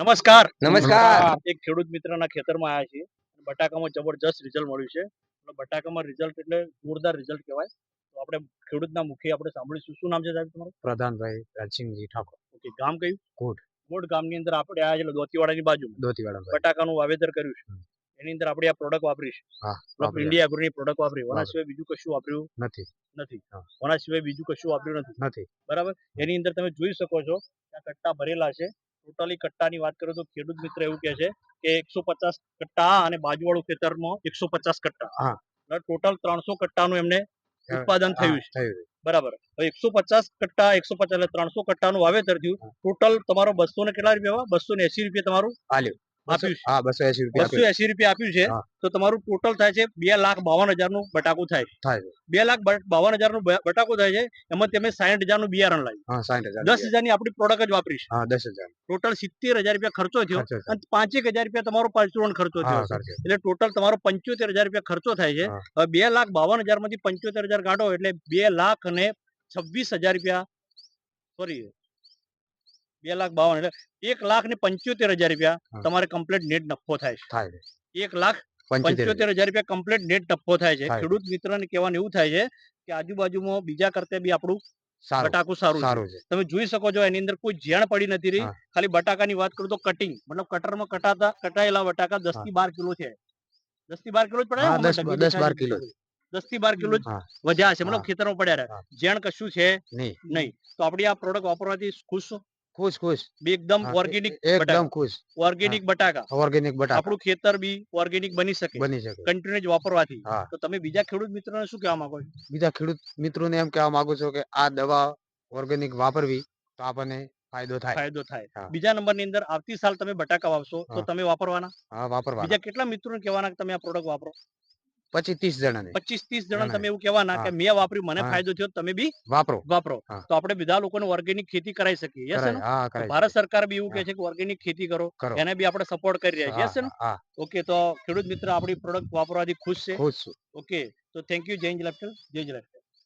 નમસ્કાર. નમસ્કાર. એક ખેડૂત મિત્રના ખેતરમાં આવ્યા છીએ. બટાકામાં જબરજસ્ત રિઝલ્ટ મળ્યું છે. બટાકામાં રિઝલ્ટ એટલે જોરદાર રિઝલ્ટ કહેવાય. તો આપણે ખેડૂતના મુખે આપણે સાંભળીશું. શું નામ છે સાહેબ તમારું? પ્રધાનભાઈ રાજસિંહજી ઠાકોર. ઓકે ગામ કયું? કોટ. કોટ ગામની અંદર આપણે આ એટલે દોતીવાડાની બાજુ. દોતીવાડા બટાકાનું વાવેતર કર્યું છે. એની અંદર આપણે આ પ્રોડક્ટ વાપરી છે. હા પ્લસ વાપર્યા. ઇન્ડિયા એગ્રોની પ્રોડક્ટ વાપરી. એના સિવાય બીજું કશું વાપર્યું નથી. નથી. હા. એના સિવાય બીજું કશું વાપર્યું નથી. નથી. બરાબર? એની અંદર તમે જોઈ શકો છો કે આ કટ્ટા ભરેલા છે. ટોટલી કટ્ટાની વાત કરું તો ખેડૂત મિત્ર એવું કહે છે કે એકસો પચાસ કટ્ટા અને બાજુવાળું ખેતરમાં એકસો પચાસ કટ્ટા. હા. ટોટલ ત્રણસો કટ્ટાનું એમને ઉત્પાદન થયું છે. બરાબર. એકસો પચાસ કટ્ટા એકસો પચાસ એટલે ત્રણસો કટ્ટાનું વાવેતર થયું. ટોટલ તમારો બસો ને કેટલા રૂપિયા બસો ને એસી રૂપિયા તમારું? આલ્યું. હા બસો એસી રૂપિયા બસો એસી રૂપિયા આપ્યું છે. તો તમારું ટોટલ થાય છે બે લાખ બાવન હજારનું બટાકું થાય. બે લાખ બાવન હજારનું બટાકું થાય છે એમાં તમે સાઠ હજારનું બિયારણ લાવ્યું. દસ હજારની આપણી પ્રોડક્ટ જ વાપરીશ. દસ હજાર. ટોટલ સિત્તેર હજાર રૂપિયા ખર્ચો થયો અને પાંચેક હજાર રૂપિયા તમારો પરચુરણ ખર્ચો થયો. એટલે ટોટલ તમારો પંચોતેર હજાર રૂપિયા ખર્ચો થાય છે. હવે બે લાખ બાવન હજારમાંથી પંચોતેર હજાર કાઢો એટલે બે લાખ અને છવ્વીસ હજાર રૂપિયા. સોરી બે લાખ બાવન એટલે એક લાખ ને પંચોતેર હજાર રૂપિયા તમારે કમ્પ્લીટ નેટ નફો થાય છે. એક લાખ પંચોતેર હજાર રૂપિયા કમ્પ્લીટ નેટ નફો થાય છે. ખેડૂત મિત્રને કહેવાનું એવું થાય છે કે આજુબાજુમાં બીજા કરતા બી આપણું બટાકું સારું છે. તમે જોઈ શકો છો એની અંદર કોઈ ઝેણ પડી નથી રહી. ખાલી બટાકાની વાત કરું તો કટિંગ મતલબ કટરમાં કટાતા કટાયેલા બટાકા દસથી બાર કિલો છે. દસથી બાર કિલો જ પડે દસ- બાર કિલો દસથી બાર કિલો જ. વધ્યા છે મતલબ ખેતરમાં પડ્યા રહ્યા હા. ઝેણ કશું છે નહીં. નહીં. તો આપડે આ પ્રોડક્ટ વાપરવાથી ખુશ છો? ખુશ ખુશ. બી એકદમ ઓર્ગેનિક એકદમ ખુશ. ઓર્ગેનિક બટાકા. ઓર્ગેનિક બટાકા. આપણું ખેતર બી ઓર્ગેનિક બની શકે. બની શકે. કન્ટિન્યુ વાપરવાથી. તો તમે બીજા ખેડૂત મિત્રોને શું કહેવા માંગો બીજા ખેડૂત મિત્રોને એમ કહેવા માંગુ છું કે આ દવા ઓર્ગેનિક વાપરવી તો આપણને ફાયદો થાય. ફાયદો થાય. બીજા બીજા નંબરની અંદર આવતી સાલ તમે બટાકા વાવશો તો તમે વાપરવાના? હા વાપરવા બીજા કેટલા મિત્રોને કહેવાના કે તમે આ પ્રોડક્ટ વાપરો? પચીસ ત્રીસ જણા પચીસ ત્રીસ જણા તમે એવું કહેવાના કે મેં વાપર્યું મને ફાયદો થયો તમે બી વાપરો. વાપરો. તો આપણે બધા લોકોને ઓર્ગેનિક ખેતી કરાવી શકીએ. યસ કરાય. ભારત સરકાર બી એવું કહે છે કે ઓર્ગેનિક ખેતી કરો. એને બી આપણે સપોર્ટ કરી રહ્યા છીએ. યસ ઓકે તો ખેડૂત મિત્ર આપણી પ્રોડક્ટ વાપરવાથી ખુશ છે. ખુશ ઓકે તો થેન્ક યુ જય લખેલ જય લખેલ